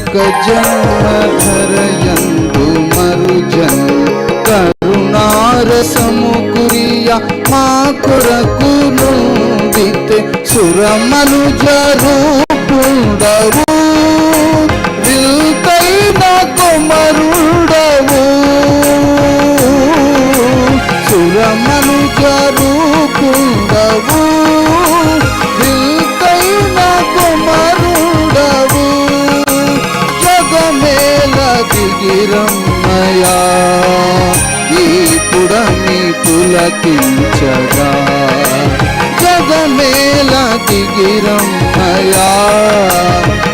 మరొక జన్మధరయందు మరుజన్. కరుణారసము కురియ మా కొరకు నుండితే సురమను జరుపుడవు విల్తైన కొమరుడవు. సురమను జరూపుడవు రమ్మయా ఈ పుడమి పులకించగా. జగమేల దిగిరమ్మయా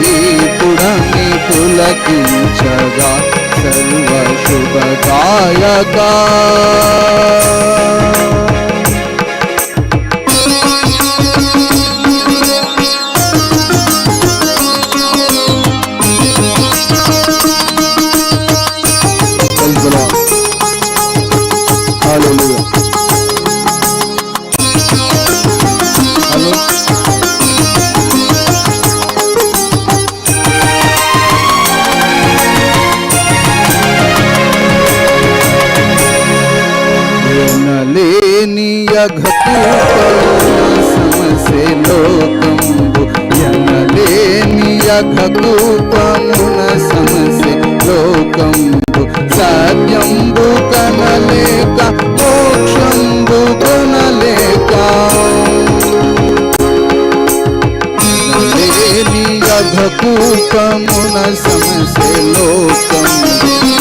ఈ పుడమి పులకించగా. సర్వ ఎనలేని సమసే లోకంబు ఎనలేని అఘటు సమసే లోకంబు సత్యంబు కనలేక మోక్షంబు కొనలేక లేని సమసే లోకంబు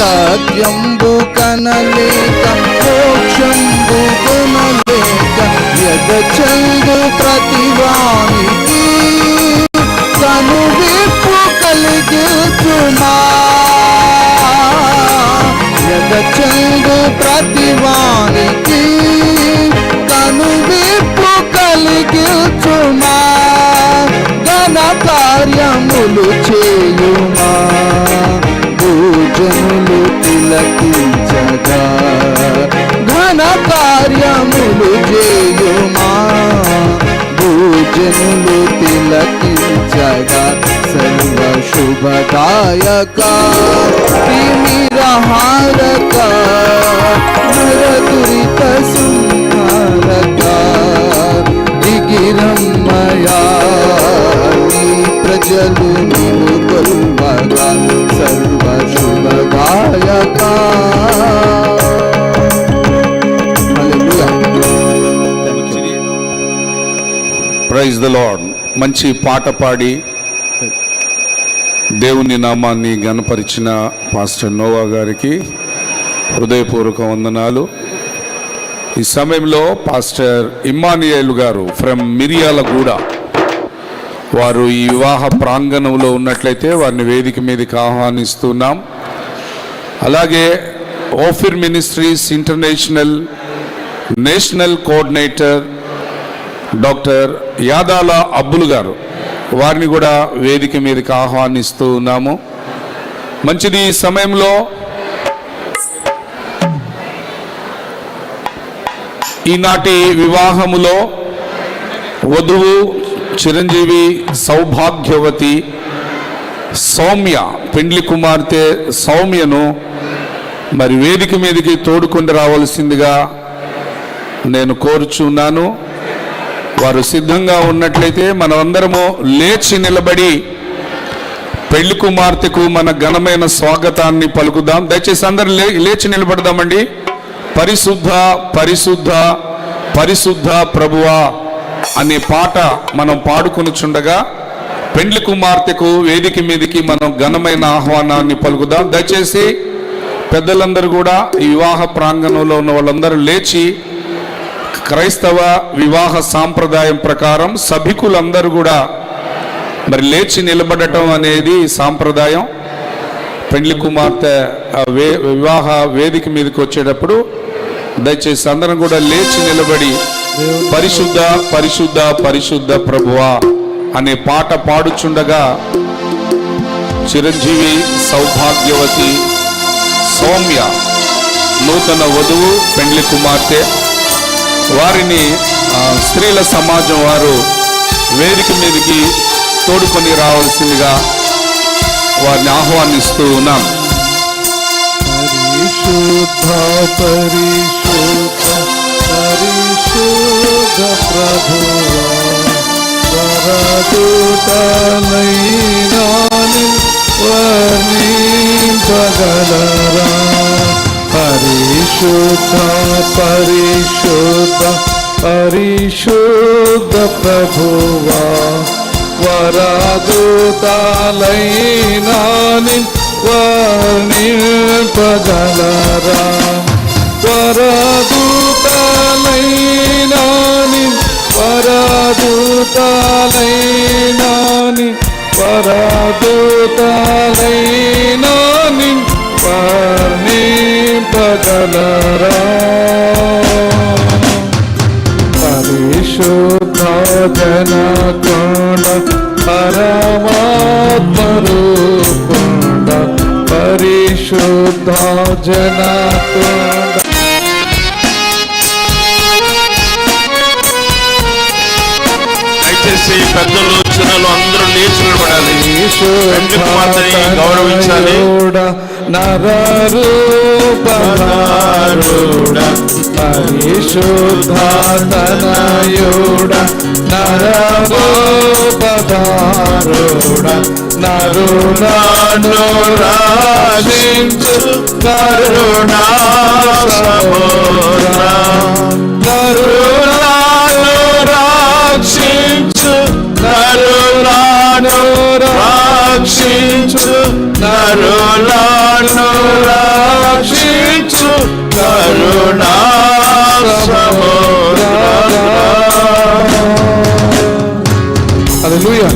సాధ్యంబు కనలేక పుణ్యములు చేయుమా? భూజనులు తిలకించగా? ఘన కార్యములు చేయుమా? భూజనులు తిలకించగా? సర్వ శుభదాయక ప్రైజ్ ద లార్డ్ మంచి పాట పాడి దేవుని నామాన్ని గనపరిచిన పాస్టర్ నోవా గారికి హృదయపూర్వక వందనాలు. ఈ సమయంలో పాస్టర్ ఇమ్మానియేల్ గారు ఫ్రమ్ మిరియాలగూడ వారు ఈ వివాహ ప్రాంగణంలో ఉన్నట్లయితే వారిని వేదిక మీదకి ఆహ్వానిస్తున్నాం. అలాగే Ophir ministries international national coordinator doctor Yadala Abbulu garu. వారిని కూడా వేదిక మీదకి ఆహ్వానిస్తూ ఉన్నాము. మంచిది ఈ సమయంలో. ఈనాటి వివాహములో వధువు చిరంజీవి సౌభాగ్యవతి సౌమ్య పెండ్లి కుమార్తె సౌమ్యను మరి వేదిక మీదకి తోడుకొని రావాల్సిందిగా నేను కోరుచున్నాను. వారు సిద్ధంగా ఉన్నట్లయితే మనమందరము లేచి నిలబడి పెళ్ళి కుమార్తెకు మన ఘనమైన స్వాగతాన్ని పలుకుదాం. దయచేసి అందరు లే లేచి నిలబడదామండి. పరిశుద్ధ పరిశుద్ధ పరిశుద్ధ ప్రభువా అనే పాట మనం పాడుకొనుచుండగా పెండ్లి కుమార్తెకు వేదిక మీదకి మనం ఘనమైన ఆహ్వానాన్ని పలుకుదాం. దయచేసి పెద్దలందరూ కూడా ఈ వివాహ ప్రాంగణంలో ఉన్న వాళ్ళందరూ లేచి క్రైస్తవ వివాహ సాంప్రదాయం ప్రకారం సభికులందరూ కూడా మరి లేచి నిలబడటం అనేది సాంప్రదాయం. పెండ్లి కుమార్తె వే వివాహ వేదిక మీదకి వచ్చేటప్పుడు దయచేసి అందరం కూడా లేచి నిలబడి పరిశుద్ధ పరిశుద్ధ పరిశుద్ధ ప్రభువా అనే పాట పాడుచుండగా చిరంజీవి సౌభాగ్యవతి సౌమ్య నూతన వధువు పెండ్లి కుమార్తె వారిని ఆ, స్త్రీల సమాజం వారు వేదిక మీదకి తోడుకొని రావాల్సిందిగా వారిని ఆహ్వానిస్తూ ఉన్నాం పరిశుద్ధ పరిశుద్ధ పరిశుద్ధ ప్రభువా వర్ణింపగలరా పరిశుద్ధ పరిశుద్ధ పరిశుద్ధ ప్రభువా. వరదూతాలైనాని వర్ణింపగలరా. వరదూతాలైనాని వరదూతాలైనాని వరదూతలైనాని పరిశుద్ధ దయచేసి పెద్దలు చిన్నలు అందరూ లేచి నిలబడాలి పెళ్ళి కుమార్తెని గౌరవించాలి. నరూపధారుడ పరిశుద్ధ తనయుడ నరూపధారుడ నరుణను రాజించు కరుణా సముద్ర కరుణాను రక్షించు కరుణాను రక్షించు నరులను రక్షించు కరుణా హల్లెలూయా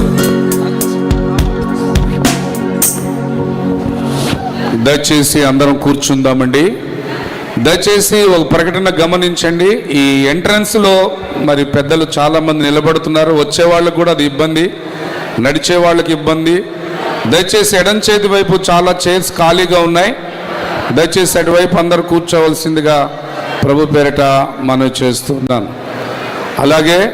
దయచేసి అందరం కూర్చుందామండి. దయచేసి ఒక ప్రకటన గమనించండి. ఈ ఎంట్రన్స్లో మరి పెద్దలు చాలామంది నిలబడుతున్నారు. వచ్చే వాళ్ళకు కూడా అది ఇబ్బంది. నడిచే వాళ్ళకి ఇబ్బంది. దయచేసి ఎడం చేతి వైపు చాలా చైర్స్ ఖాళీగా ఉన్నాయి. దయచేసి అటువైపు అందరు కూర్చోవలసిందిగా ప్రభు పేరిట మనం చేస్తున్నాను. అలాగే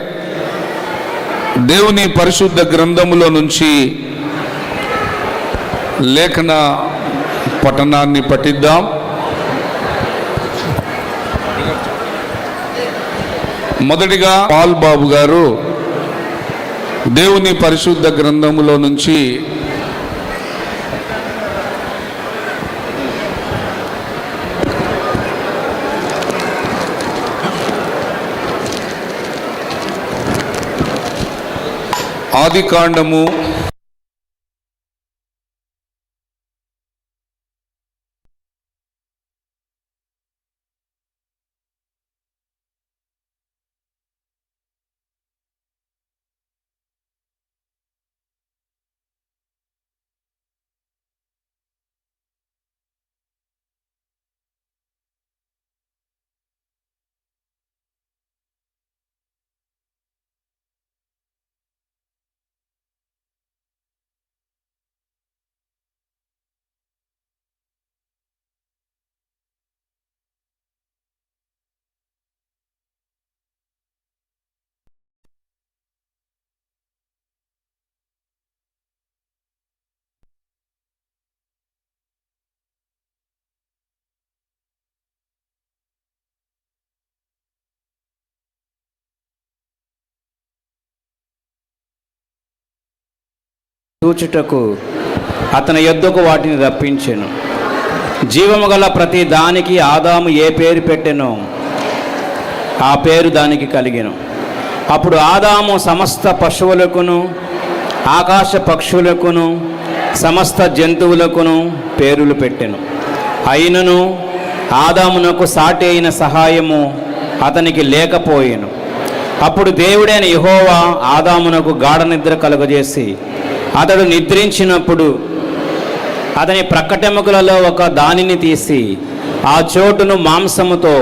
దేవుని పరిశుద్ధ గ్రంథములో నుంచి లేఖన పఠనాన్ని పఠిద్దాం మొదటిగా పాల్ బాబు గారు దేవుని పరిశుద్ధ గ్రంథములో నుంచి ఆది కాండము చూచుటకు అతని యొద్దకు వాటిని రప్పించెను. జీవము గల ప్రతి దానికి ఆదాము ఏ పేరు పెట్టెనో ఆ పేరు దానికి కలిగెను. అప్పుడు ఆదాము సమస్త పశువులకును ఆకాశ పక్షులకును సమస్త జంతువులకును పేరులు పెట్టెను. అయినను ఆదామునకు సాటి అయిన సహాయము అతనికి లేకపోయెను. అప్పుడు దేవుడైన యహోవా ఆదామునకు గాఢ నిద్ర కలుగజేసి అతడు నిద్రించినప్పుడు అతని ప్రక్కటెముకలలో ఒక దానిని తీసి ఆ చోటును మాంసముతో